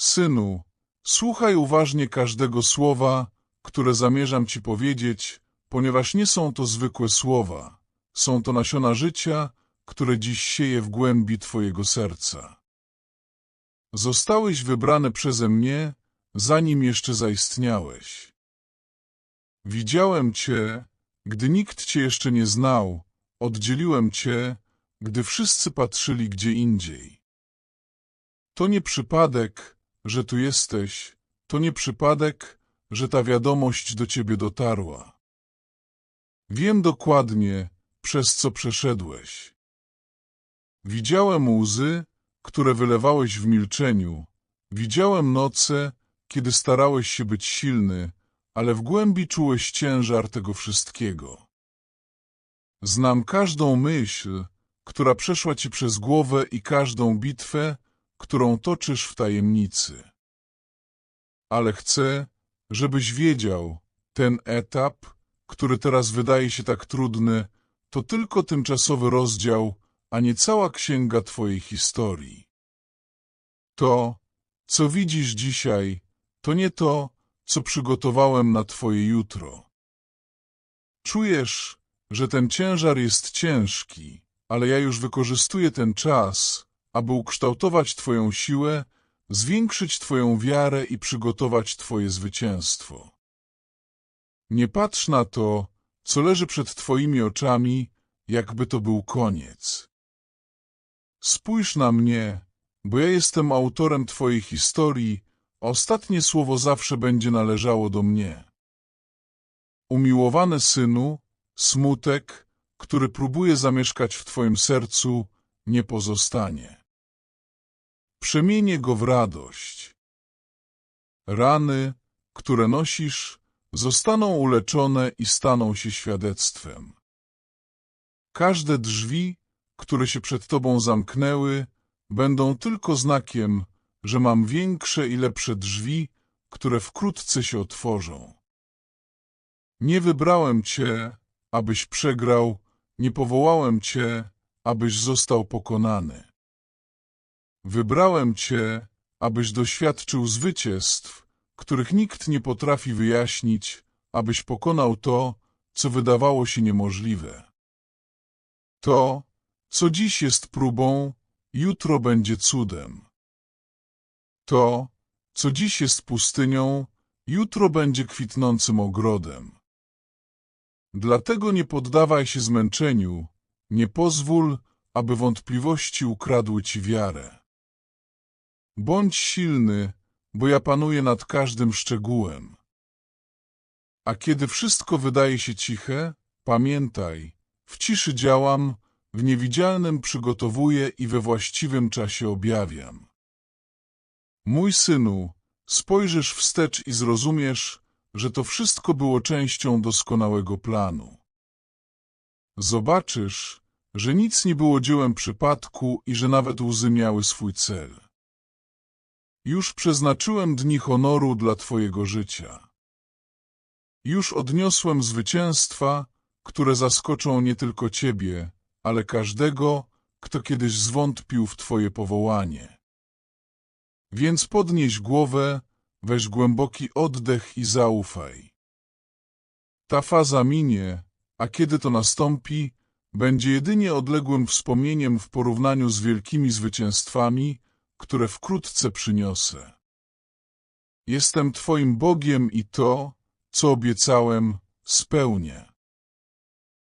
Synu, słuchaj uważnie każdego słowa, które zamierzam ci powiedzieć, ponieważ nie są to zwykłe słowa. Są to nasiona życia, które dziś sieje w głębi twojego serca. Zostałeś wybrany przeze mnie, zanim jeszcze zaistniałeś. Widziałem cię, gdy nikt cię jeszcze nie znał, oddzieliłem cię, gdy wszyscy patrzyli gdzie indziej. To nie przypadek, że tu jesteś, to nie przypadek, że ta wiadomość do ciebie dotarła. Wiem dokładnie, przez co przeszedłeś. Widziałem łzy, które wylewałeś w milczeniu. Widziałem noce, kiedy starałeś się być silny, ale w głębi czułeś ciężar tego wszystkiego. Znam każdą myśl, która przeszła ci przez głowę i każdą bitwę, którą toczysz w tajemnicy. Ale chcę, żebyś wiedział, ten etap, który teraz wydaje się tak trudny, to tylko tymczasowy rozdział, a nie cała księga twojej historii. To, co widzisz dzisiaj, to nie to, co przygotowałem na twoje jutro. Czujesz, że ten ciężar jest ciężki, ale ja już wykorzystuję ten czas, aby ukształtować twoją siłę, zwiększyć twoją wiarę i przygotować twoje zwycięstwo. Nie patrz na to, co leży przed twoimi oczami, jakby to był koniec. Spójrz na mnie, bo ja jestem autorem twojej historii, ostatnie słowo zawsze będzie należało do mnie. Umiłowany synu, smutek, który próbuje zamieszkać w twoim sercu, nie pozostanie. Przemienię go w radość. Rany, które nosisz, zostaną uleczone i staną się świadectwem. Każde drzwi, które się przed tobą zamknęły, będą tylko znakiem, że mam większe i lepsze drzwi, które wkrótce się otworzą. Nie wybrałem cię, abyś przegrał, nie powołałem cię, abyś został pokonany. Wybrałem cię, abyś doświadczył zwycięstw, których nikt nie potrafi wyjaśnić, abyś pokonał to, co wydawało się niemożliwe. To, co dziś jest próbą, jutro będzie cudem. To, co dziś jest pustynią, jutro będzie kwitnącym ogrodem. Dlatego nie poddawaj się zmęczeniu, nie pozwól, aby wątpliwości ukradły ci wiarę. Bądź silny, bo ja panuję nad każdym szczegółem. A kiedy wszystko wydaje się ciche, pamiętaj, w ciszy działam, w niewidzialnym przygotowuję i we właściwym czasie objawiam. Mój synu, spojrzysz wstecz i zrozumiesz, że to wszystko było częścią doskonałego planu. Zobaczysz, że nic nie było dziełem przypadku i że nawet łzy miały swój cel. Już przeznaczyłem dni honoru dla Twojego życia. Już odniosłem zwycięstwa, które zaskoczą nie tylko Ciebie, ale każdego, kto kiedyś zwątpił w Twoje powołanie. Więc podnieś głowę, weź głęboki oddech i zaufaj. Ta faza minie, a kiedy to nastąpi, będzie jedynie odległym wspomnieniem w porównaniu z wielkimi zwycięstwami, które wkrótce przyniosę. Jestem Twoim Bogiem i to, co obiecałem, spełnię.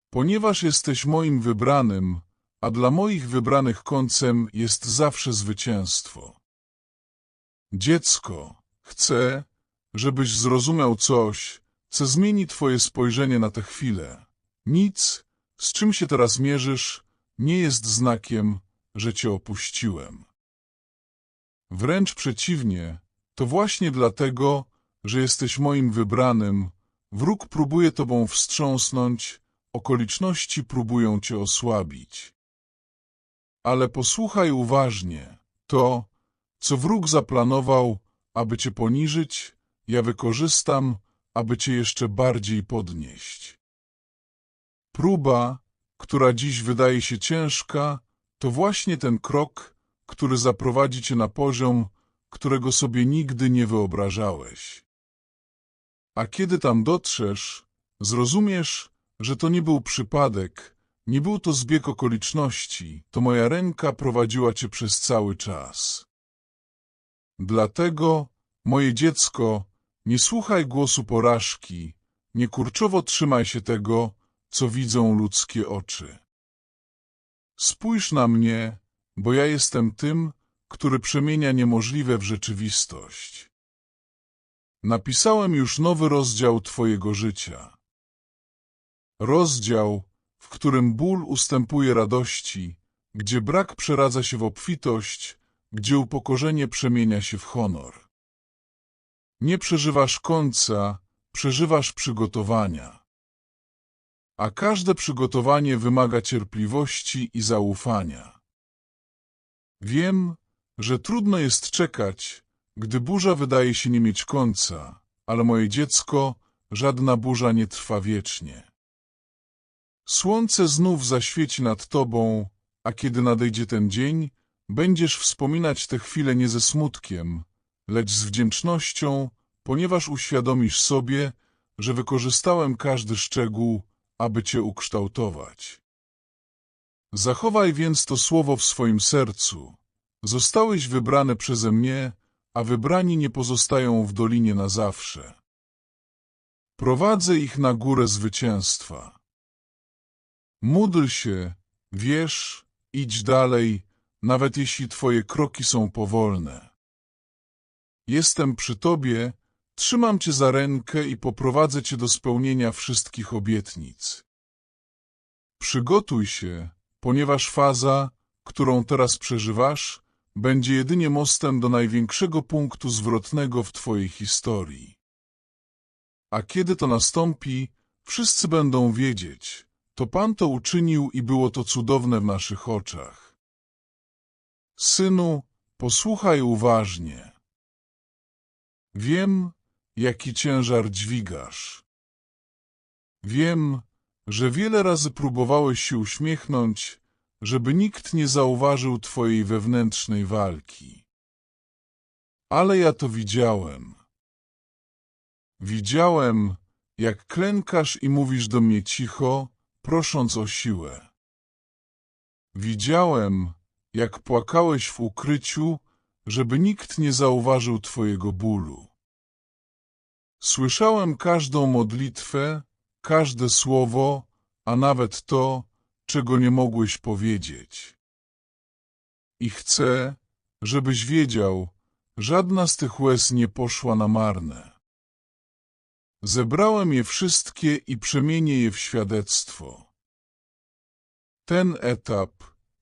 Ponieważ jesteś moim wybranym, a dla moich wybranych końcem jest zawsze zwycięstwo. Dziecko, chcę, żebyś zrozumiał coś, co zmieni Twoje spojrzenie na tę chwilę. Nic, z czym się teraz mierzysz, nie jest znakiem, że Cię opuściłem. Wręcz przeciwnie, to właśnie dlatego, że jesteś moim wybranym, wróg próbuje Tobą wstrząsnąć, okoliczności próbują Cię osłabić. Ale posłuchaj uważnie, to, co wróg zaplanował, aby Cię poniżyć, ja wykorzystam, aby Cię jeszcze bardziej podnieść. Próba, która dziś wydaje się ciężka, to właśnie ten krok, który zaprowadzi Cię na poziom, którego sobie nigdy nie wyobrażałeś. A kiedy tam dotrzesz, zrozumiesz, że to nie był przypadek, nie był to zbieg okoliczności, to moja ręka prowadziła cię przez cały czas. Dlatego, moje dziecko, nie słuchaj głosu porażki, nie kurczowo trzymaj się tego, co widzą ludzkie oczy. Spójrz na mnie, bo ja jestem tym, który przemienia niemożliwe w rzeczywistość. Napisałem już nowy rozdział Twojego życia. Rozdział, w którym ból ustępuje radości, gdzie brak przeradza się w obfitość, gdzie upokorzenie przemienia się w honor. Nie przeżywasz końca, przeżywasz przygotowania. A każde przygotowanie wymaga cierpliwości i zaufania. Wiem, że trudno jest czekać, gdy burza wydaje się nie mieć końca, ale moje dziecko, żadna burza nie trwa wiecznie. Słońce znów zaświeci nad tobą, a kiedy nadejdzie ten dzień, będziesz wspominać te chwile nie ze smutkiem, lecz z wdzięcznością, ponieważ uświadomisz sobie, że wykorzystałem każdy szczegół, aby cię ukształtować. Zachowaj więc to słowo w swoim sercu. Zostałeś wybrany przeze mnie, a wybrani nie pozostają w dolinie na zawsze. Prowadzę ich na górę zwycięstwa. Módl się, wierz, idź dalej, nawet jeśli twoje kroki są powolne. Jestem przy tobie, trzymam cię za rękę i poprowadzę cię do spełnienia wszystkich obietnic. Przygotuj się, ponieważ faza, którą teraz przeżywasz, będzie jedynie mostem do największego punktu zwrotnego w twojej historii. A kiedy to nastąpi, wszyscy będą wiedzieć, to Pan to uczynił i było to cudowne w naszych oczach. Synu, posłuchaj uważnie. Wiem, jaki ciężar dźwigasz. Wiem, że wiele razy próbowałeś się uśmiechnąć, żeby nikt nie zauważył twojej wewnętrznej walki. Ale ja to widziałem. Widziałem, jak klękasz i mówisz do mnie cicho, prosząc o siłę. Widziałem, jak płakałeś w ukryciu, żeby nikt nie zauważył twojego bólu. Słyszałem każdą modlitwę, każde słowo, a nawet to, czego nie mogłeś powiedzieć. I chcę, żebyś wiedział, żadna z tych łez nie poszła na marne. Zebrałem je wszystkie i przemienię je w świadectwo. Ten etap,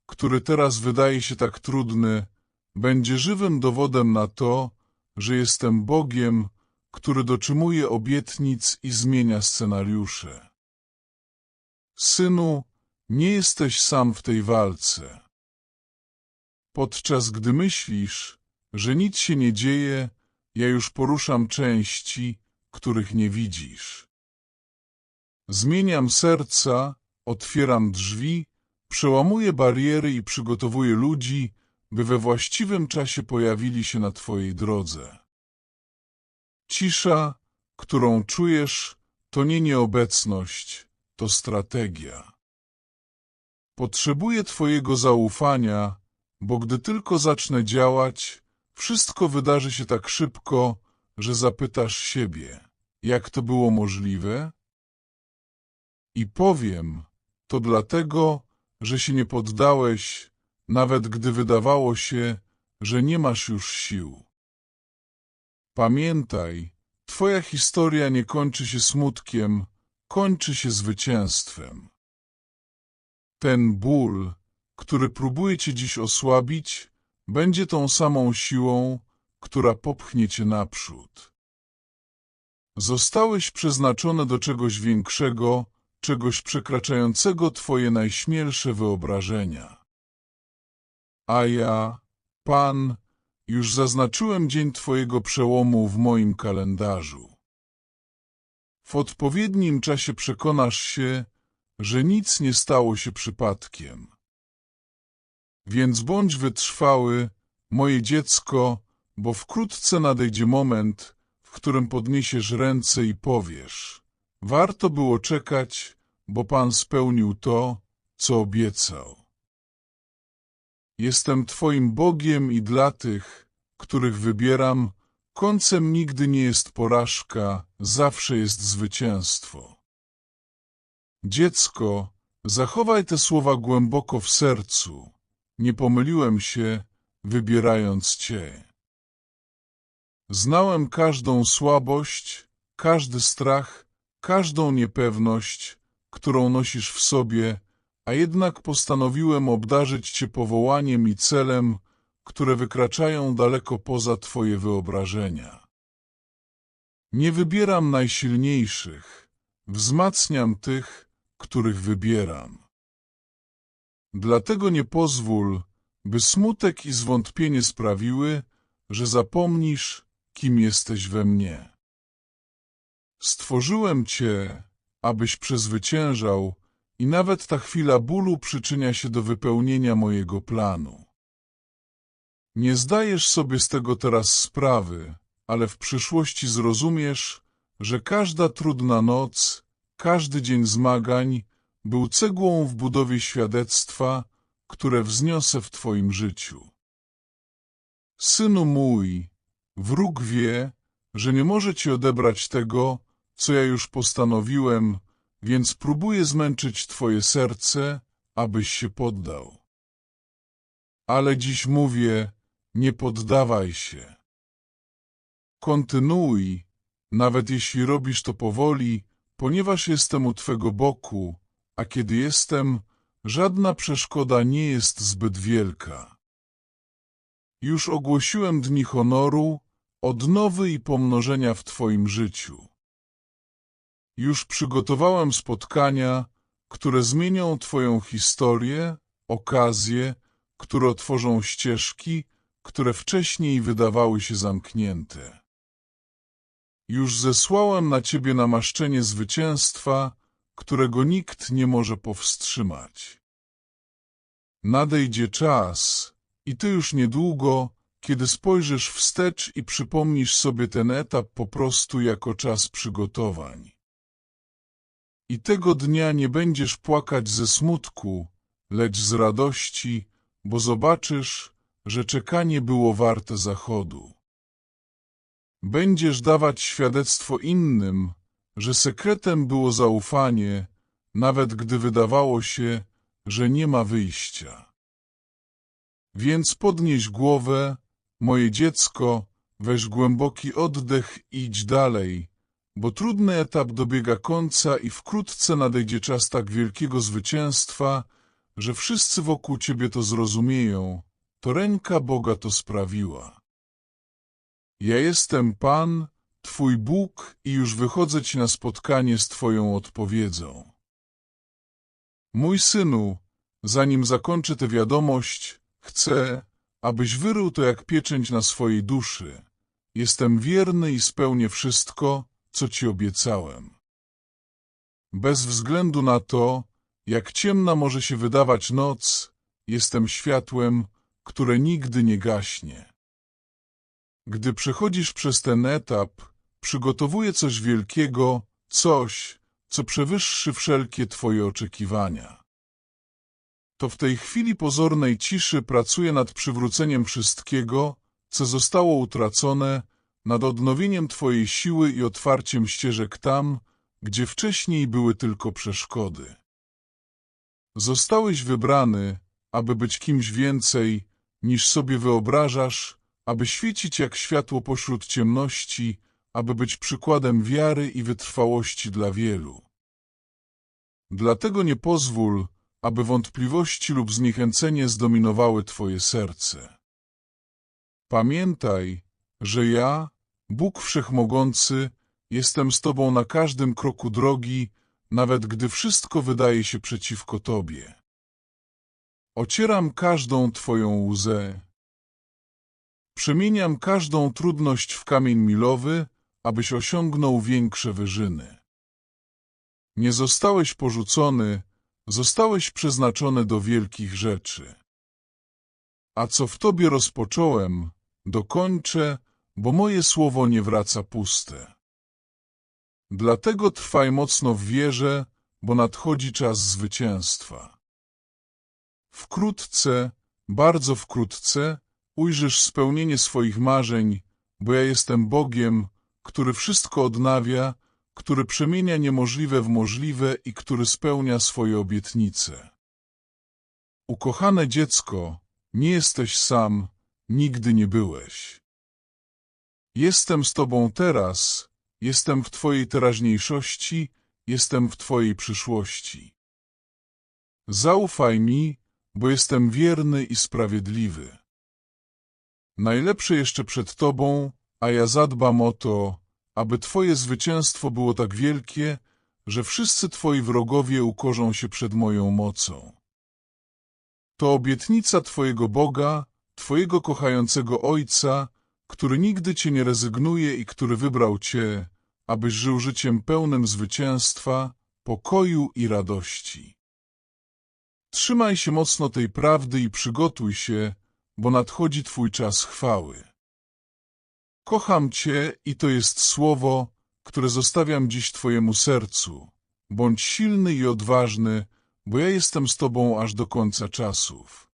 który teraz wydaje się tak trudny, będzie żywym dowodem na to, że jestem Bogiem, który dotrzymuje obietnic i zmienia scenariusze. Synu, nie jesteś sam w tej walce. Podczas gdy myślisz, że nic się nie dzieje, ja już poruszam części, których nie widzisz. Zmieniam serca, otwieram drzwi, przełamuję bariery i przygotowuję ludzi, by we właściwym czasie pojawili się na Twojej drodze. Cisza, którą czujesz, to nie nieobecność, to strategia. Potrzebuję Twojego zaufania, bo gdy tylko zacznę działać, wszystko wydarzy się tak szybko, że zapytasz siebie, jak to było możliwe? I powiem, to dlatego, że się nie poddałeś, nawet gdy wydawało się, że nie masz już sił. Pamiętaj, Twoja historia nie kończy się smutkiem, kończy się zwycięstwem. Ten ból, który próbuje Cię dziś osłabić, będzie tą samą siłą, która popchnie Cię naprzód. Zostałeś przeznaczony do czegoś większego, czegoś przekraczającego Twoje najśmielsze wyobrażenia. A ja, Pan, już zaznaczyłem dzień Twojego przełomu w moim kalendarzu. W odpowiednim czasie przekonasz się, że nic nie stało się przypadkiem. Więc bądź wytrwały, moje dziecko, bo wkrótce nadejdzie moment, w którym podniesiesz ręce i powiesz: Warto było czekać, bo Pan spełnił to, co obiecał. Jestem Twoim Bogiem i dla tych, których wybieram, końcem nigdy nie jest porażka, zawsze jest zwycięstwo. Dziecko, zachowaj te słowa głęboko w sercu. Nie pomyliłem się, wybierając Cię. Znałem każdą słabość, każdy strach, każdą niepewność, którą nosisz w sobie, a jednak postanowiłem obdarzyć Cię powołaniem i celem, które wykraczają daleko poza Twoje wyobrażenia. Nie wybieram najsilniejszych, wzmacniam tych, których wybieram. Dlatego nie pozwól, by smutek i zwątpienie sprawiły, że zapomnisz, kim jesteś we mnie. Stworzyłem Cię, abyś przezwyciężał i nawet ta chwila bólu przyczynia się do wypełnienia mojego planu. Nie zdajesz sobie z tego teraz sprawy, ale w przyszłości zrozumiesz, że każda trudna noc, każdy dzień zmagań był cegłą w budowie świadectwa, które wzniosę w Twoim życiu. Synu mój, wróg wie, że nie może Ci odebrać tego, co ja już postanowiłem, więc próbuje zmęczyć Twoje serce, abyś się poddał. Ale dziś mówię, nie poddawaj się. Kontynuuj, nawet jeśli robisz to powoli, ponieważ jestem u Twego boku, a kiedy jestem, żadna przeszkoda nie jest zbyt wielka. Już ogłosiłem dni honoru, odnowy i pomnożenia w Twoim życiu. Już przygotowałem spotkania, które zmienią Twoją historię, okazje, które otworzą ścieżki, które wcześniej wydawały się zamknięte. Już zesłałem na Ciebie namaszczenie zwycięstwa, którego nikt nie może powstrzymać. Nadejdzie czas i Ty już niedługo, kiedy spojrzysz wstecz i przypomnisz sobie ten etap po prostu jako czas przygotowań. I tego dnia nie będziesz płakać ze smutku, lecz z radości, bo zobaczysz, że czekanie było warte zachodu. Będziesz dawać świadectwo innym, że sekretem było zaufanie, nawet gdy wydawało się, że nie ma wyjścia. Więc podnieś głowę, moje dziecko, weź głęboki oddech i idź dalej, bo trudny etap dobiega końca i wkrótce nadejdzie czas tak wielkiego zwycięstwa, że wszyscy wokół ciebie to zrozumieją, to ręka Boga to sprawiła. Ja jestem Pan, Twój Bóg i już wychodzę Ci na spotkanie z Twoją odpowiedzią. Mój synu, zanim zakończę tę wiadomość, chcę, abyś wyrył to jak pieczęć na swojej duszy. Jestem wierny i spełnię wszystko, co Ci obiecałem. Bez względu na to, jak ciemna może się wydawać noc, jestem światłem, które nigdy nie gaśnie. Gdy przechodzisz przez ten etap, przygotowuję coś wielkiego, coś, co przewyższy wszelkie Twoje oczekiwania. To w tej chwili pozornej ciszy pracuję nad przywróceniem wszystkiego, co zostało utracone, nad odnowieniem Twojej siły i otwarciem ścieżek tam, gdzie wcześniej były tylko przeszkody. Zostałeś wybrany, aby być kimś więcej, niż sobie wyobrażasz, aby świecić jak światło pośród ciemności, aby być przykładem wiary i wytrwałości dla wielu. Dlatego nie pozwól, aby wątpliwości lub zniechęcenie zdominowały Twoje serce. Pamiętaj, że ja, Bóg Wszechmogący, jestem z Tobą na każdym kroku drogi, nawet gdy wszystko wydaje się przeciwko Tobie. Ocieram każdą Twoją łzę. Przemieniam każdą trudność w kamień milowy, abyś osiągnął większe wyżyny. Nie zostałeś porzucony, zostałeś przeznaczony do wielkich rzeczy. A co w Tobie rozpocząłem, dokończę, bo moje słowo nie wraca puste. Dlatego trwaj mocno w wierze, bo nadchodzi czas zwycięstwa. Wkrótce, bardzo wkrótce, ujrzysz spełnienie swoich marzeń, bo ja jestem Bogiem, który wszystko odnawia, który przemienia niemożliwe w możliwe i który spełnia swoje obietnice. Ukochane dziecko, nie jesteś sam, nigdy nie byłeś. Jestem z Tobą teraz, jestem w Twojej teraźniejszości, jestem w Twojej przyszłości. Zaufaj mi, bo jestem wierny i sprawiedliwy. Najlepsze jeszcze przed Tobą, a ja zadbam o to, aby Twoje zwycięstwo było tak wielkie, że wszyscy Twoi wrogowie ukorzą się przed moją mocą. To obietnica Twojego Boga, Twojego kochającego Ojca, który nigdy Cię nie rezygnuje i który wybrał Cię, abyś żył życiem pełnym zwycięstwa, pokoju i radości. Trzymaj się mocno tej prawdy i przygotuj się, bo nadchodzi Twój czas chwały. Kocham Cię i to jest słowo, które zostawiam dziś Twojemu sercu. Bądź silny i odważny, bo ja jestem z Tobą aż do końca czasów.